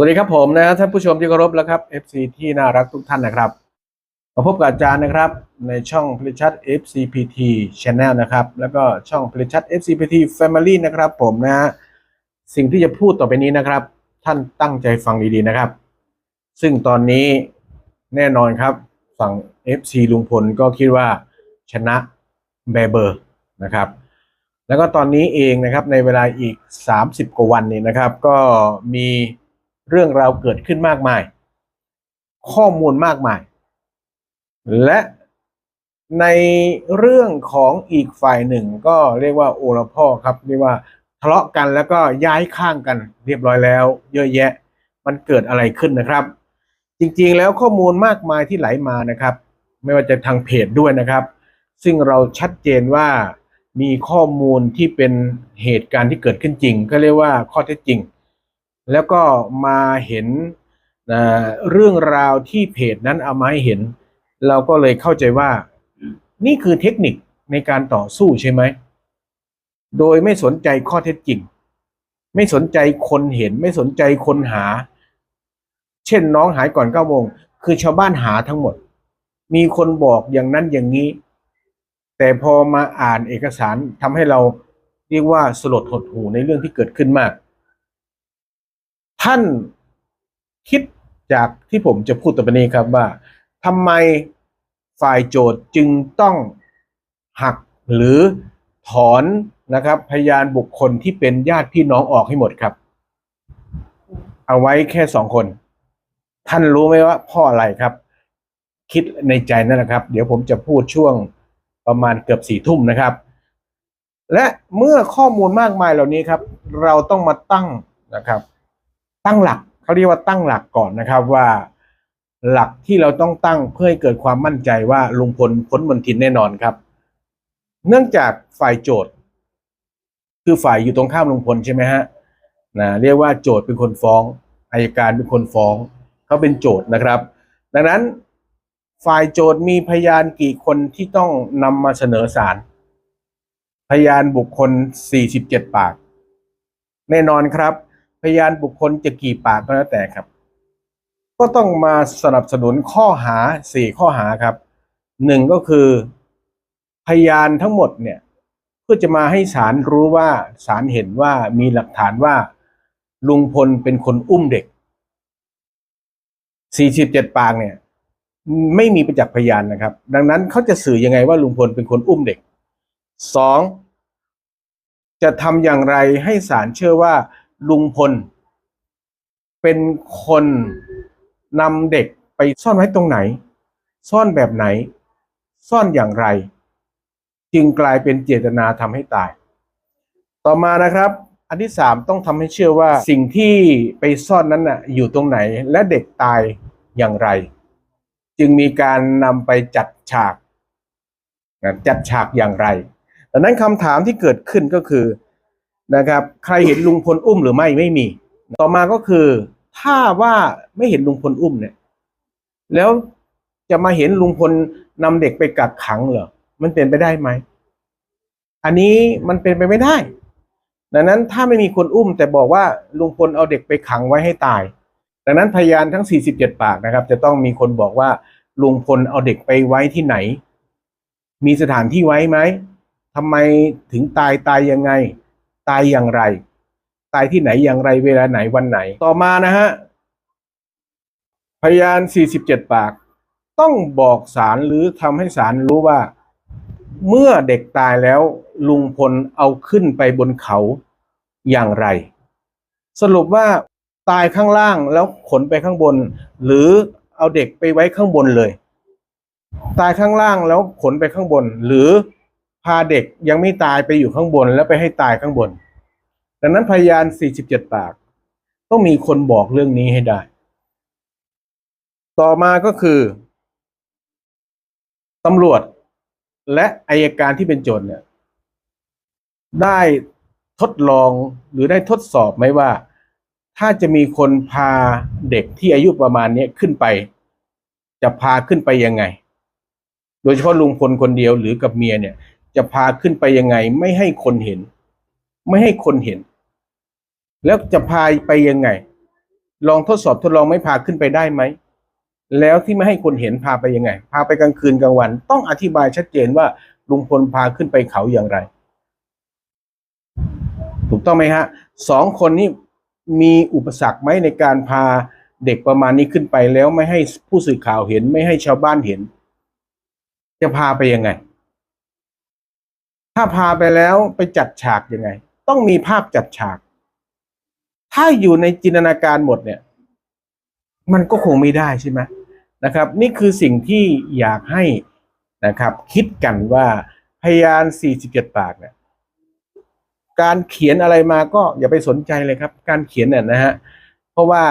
สวัสดีครับผมนะท่านผู้ชมที่เคารพแล้วครับ FC ที่น่ารักทุกท่านนะครับ มาพบกับอาจารย์นะครับในช่องผลิตชัด FCPT Channel นะครับ แล้วก็ช่องผลิตชัด FCPT Family นะครับผมนะฮะสิ่งที่จะพูดต่อไปนี้นะครับ ท่านตั้งใจฟังดีๆนะครับ ซึ่งตอนนี้แน่นอนครับฝั่ง FC ลุงพลก็คิดว่าชนะแบเบอร์นะครับแล้วก็ตอนนี้เองนะครับในเวลาอีก 30 กว่าวันนี้นะครับ ก็มี เรื่องราวเกิดขึ้นมากมาย ข้อมูลมากมาย และในเรื่องของอีกฝ่ายหนึ่ง ก็เรียกว่าโอละพ่อครับเรียกว่าทะเลาะกันแล้วก็ย้ายข้างกันเรียบร้อยแล้ว เยอะแยะ มันเกิดอะไรขึ้นนะครับ จริงๆแล้วข้อมูลมากมายที่ไหลมานะครับ ไม่ว่าจะทางเพจด้วยนะครับ ซึ่งเราชัดเจนว่ามีข้อมูลที่เป็นเหตุการณ์ที่เกิดขึ้นจริง ก็เรียกว่าข้อเท็จจริง แล้วก็มาเห็นเอ่อเรื่องราวที่เพจนั้นเอามาให้เห็น เราก็เลยเข้าใจว่า นี่คือเทคนิคในการต่อสู้ใช่ไหม โดยไม่สนใจข้อเท็จจริง ไม่สนใจคนเห็น ไม่สนใจคนหา เช่นน้องหายก่อนเก้าโมง คือชาวบ้านหาทั้งหมด มีคนบอกอย่างนั้นอย่างนี้ แต่พอมาอ่านเอกสารทำให้เราเรียกว่าสลดหดหูในเรื่องที่เกิดขึ้นมาก ท่านคิดจากที่ผมจะพูดต่อไปนี้ครับว่าทำไมฝ่ายโจทย์จึงต้องหักหรือถอนนะครับพยานบุคคลที่เป็นญาติพี่น้องออกให้หมดครับ เอาไว้แค่สองคน ท่านรู้ไหมว่าพ่ออะไรครับ คิดในใจนั่นแหละครับ เดี๋ยวผมจะพูดช่วงประมาณเกือบสี่ทุ่มนะครับ และเมื่อข้อมูลมากมายเหล่านี้ครับ เราต้องมาตั้งนะครับ ตั้งหลักเขาเรียกว่าตั้งหลักก่อนนะครับว่า หลักที่เราต้องตั้งเพื่อให้เกิดความมั่นใจว่าลุงพลพ้นมนทินแน่นอนครับ เนื่องจากฝ่ายโจทย์ คือฝ่ายอยู่ตรงข้ามลุงพลใช่ไหมฮะนะเรียกว่าโจทย์เป็นคนฟ้องอายการเป็นคนฟ้องเขาเป็นโจทย์นะครับ ดังนั้นฝ่ายโจทย์มีพยานกี่คนที่ต้องนำมาเสนอศาลพยานบุคคล 47 ปาก แน่นอนครับ พยานบุคคลจะกี่ปากก็แล้วแต่ครับ ก็ต้องมาสนับสนุนข้อหาสี่ข้อหาครับหนึ่งก็คือพยานทั้งหมดเนี่ยเพื่อจะมาให้ศาลรู้ว่าศาลเห็นว่ามีหลักฐานว่าลุงพลเป็นคนอุ้มเด็ก 47 ปากเนี่ย ไม่มีประจักษ์พยานนะครับ ดังนั้นเขาจะสื่อยังไงว่าลุงพลเป็นคนอุ้มเด็กสองจะทำอย่างไรให้ศาลเชื่อว่า ลุงพล เป็นคนนำเด็กไปซ่อนไว้ตรงไหน ซ่อนแบบไหน ซ่อนอย่างไร จึงกลายเป็นเจตนาทำให้ตาย ต่อมานะครับ อันที่สามต้องทำให้เชื่อว่าสิ่งที่ไปซ่อนนั้นน่ะอยู่ตรงไหนและเด็กตายอย่างไร จึงมีการนำไปจัดฉาก จัดฉากอย่างไรดังนั้นคำถามที่เกิดขึ้นก็คือ นะครับ ใครเห็นลุงพลอุ้มหรือไม่ไม่มี ต่อมาก็คือ ถ้าว่าไม่เห็นลุงพลอุ้มเนี่ย แล้วจะมาเห็นลุงพลนำเด็กไปกักขังเหรอมันเป็นไปได้ไหมอันนี้มันเป็นไปไม่ได้ ดังนั้นถ้าไม่มีคนอุ้มแต่บอกว่าลุงพลเอาเด็กไปขังไว้ให้ตาย ดังนั้นพยานทั้ง 47 ปากนะครับ จะต้องมีคนบอกว่าลุงพลเอาเด็กไปไว้ที่ไหน มีสถานที่ไว้ไหมทำไมถึงตายตายยังไง ตายอย่างไร ตายที่ไหนอย่างไรเวลาไหนวันไหน ต่อมานะฮะพยาน 47 ปาก ต้องบอกศาลหรือทำให้ศาลรู้ว่า เมื่อเด็กตายแล้วลุงพลเอาขึ้นไปบนเขาอย่างไร สรุปว่าตายข้างล่างแล้วขนไปข้างบน หรือเอาเด็กไปไว้ข้างบนเลย ตายข้างล่างแล้วขนไปข้างบน หรือาเด็กยังไม่ตายไปอยู่ข้างบนแล้วไปให้ตายข้างบน ดังนั้นพยาน 47 ปาก ต้องมีคนบอกเรื่องนี้ให้ได้ ต่อมาก็คือตำรวจและอายการที่เป็นโจทย์เนี่ย ได้ทดลองหรือได้ทดสอบไหมว่า ถ้าจะมีคนพาเด็กที่อายุประมาณนี้ขึ้นไป จะพาขึ้นไปยังไง โดยเฉพาะลุงพลคนเดียวหรือกับเมียเนี่ย จะพาขึ้นไปยังไง ไม่ให้คนเห็น ไม่ให้คนเห็น แล้วจะพาไปยังไง ลองทดสอบทดลองไม่พาขึ้นไปได้ไหมแล้วที่ไม่ให้คนเห็นพาไปยังไง พาไปกลางคืนกลางวัน ต้องอธิบายชัดเจนว่าลุงพลพาขึ้นไปเขาอย่างไร ถูกต้องไหมฮะสองคนนี้มีอุปสรรคไหมในการพาเด็กประมาณนี้ขึ้นไปแล้วไม่ให้ผู้สื่อข่าวเห็น ไม่ให้ชาวบ้านเห็น จะพาไปยังไง ถ้าพาไปแล้วไปจัดฉากยังไง ต้องมีภาพจัดฉาก ถ้าอยู่ในจินตนาการหมดเนี่ย มันก็คงไม่ได้ใช่ไหมนะครับ นี่คือสิ่งที่อยากให้นะครับ คิดกันว่าพยาน 47 ปากเนี่ยการเขียนอะไรมาก็อย่าไปสนใจเลยครับ การเขียนเนี่ยนะฮะเพราะว่า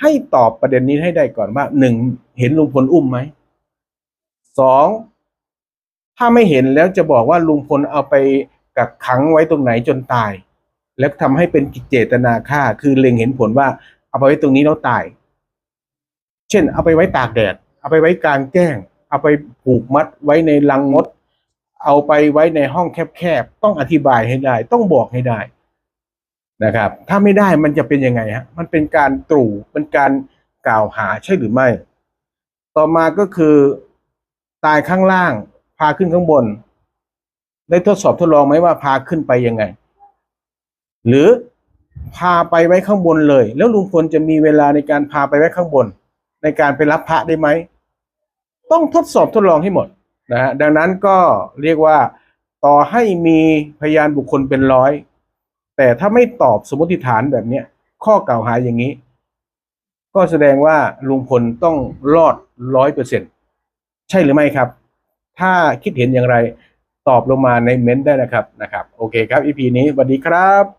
ให้ตอบประเด็นนี้ให้ได้ก่อนว่าหนึ่งเห็นลุงพลอุ้มไหมสอง ถ้าไม่เห็นแล้วจะบอกว่าลุงพลเอาไปกักขังไว้ตรงไหนจนตาย แล้วทำให้เป็นกิจเจตนาฆ่า คือเล็งเห็นผลว่าเอาไปไว้ตรงนี้แล้วตาย เช่น เอาไปไว้ตากแดด เอาไปไว้กลางแจ้ง เอาไปผูกมัดไว้ในลังมด เอาไปไว้ในห้องแคบๆ ต้องอธิบายให้ได้ ต้องบอกให้ได้นะครับ ถ้าไม่ได้มันจะเป็นยังไงฮะ มันเป็นการตรู่เป็นการกล่าวหาใช่หรือไม่ ต่อมาก็คือตายข้างล่าง พาขึ้นข้างบน ได้ทดสอบทดลองไหมว่าพาขึ้นไปยังไง หรือพาไปไว้ข้างบนเลย แล้วลุงพลจะมีเวลาในการพาไปไว้ข้างบน ในการไปรับพระได้ไหม ต้องทดสอบทดลองให้หมดนะฮะดังนั้นก็เรียกว่าต่อให้มีพยานบุคคลเป็นร้อย แต่ถ้าไม่ตอบสมมติฐานแบบเนี้ยข้อกล่าวหาอย่างนี้ ก็แสดงว่าลุงพลต้องรอดร้อยเปอร์เซ็นใช่หรือไม่ครับ ถ้าคิดเห็นอย่างไร ตอบลงมาในเม้นต์ได้นะครับนะครับ โอเคครับ EP นี้สวัสดีครับ